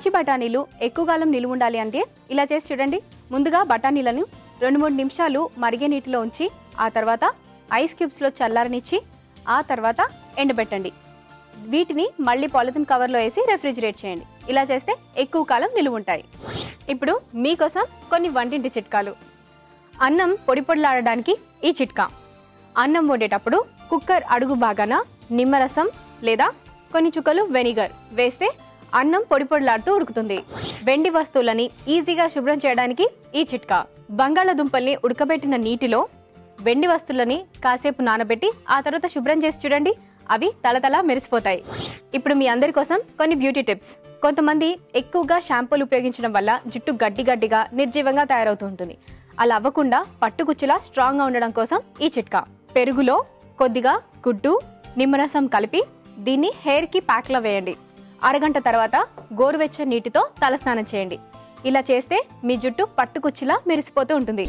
పచ్చి బఠానీలు ఎక్కువ కాలం నిలువ ఉండాలి అంటే ఇలా చేసి చూడండి. ముందుగా బఠానీలను రెండు మూడు నిమిషాలు మరిగే నీటిలో ఉంచి ఆ తర్వాత ఐస్ క్యూబ్స్లో చల్లారనిచ్చి ఆ తర్వాత ఎండబెట్టండి. వీటిని మళ్ళీ పాలిథిన్ కవర్లో వేసి రెఫ్రిజిరేట్ చేయండి. ఇలా చేస్తే ఎక్కువ కాలం నిలువ ఉంటాయి. ఇప్పుడు మీకోసం కొన్ని వంటింటి చిట్కాలు. అన్నం పొడి పొడిలాడడానికి ఈ చిట్కా. అన్నం వండేటప్పుడు కుక్కర్ అడుగు బాగాన నిమ్మరసం లేదా కొన్ని చుక్కలు వెనిగర్ వేస్తే అన్నం పొడిపొడిలాడుతూ ఉడుకుతుంది. వెండి వస్తువులని ఈజీగా శుభ్రం చేయడానికి ఈ చిట్కా. బంగాళాదుంపల్ని ఉడకబెట్టిన నీటిలో వెండి వస్తువులని కాసేపు నానబెట్టి ఆ తర్వాత శుభ్రం చేసి చూడండి. అవి తలతల మెరిసిపోతాయి. ఇప్పుడు మీ అందరి కోసం కొన్ని బ్యూటీ టిప్స్. కొంతమంది ఎక్కువగా షాంపూలు ఉపయోగించడం వల్ల జుట్టు గడ్డి గడ్డిగా నిర్జీవంగా తయారవుతూ ఉంటుంది. అలా అవ్వకుండా పట్టుకుచ్చులా స్ట్రాంగ్గా ఉండడం కోసం ఈ చిట్కా. పెరుగులో కొద్దిగా గుడ్డు నిమ్మరసం కలిపి దీన్ని హెయిర్కి ప్యాక్లో వేయండి. అరగంట తర్వాత గోరువెచ్చని నీటితో తలస్నానం చేయండి. ఇలా చేస్తే మీ జుట్టు పట్టుకుచ్చిలా మెరిసిపోతూ ఉంటుంది.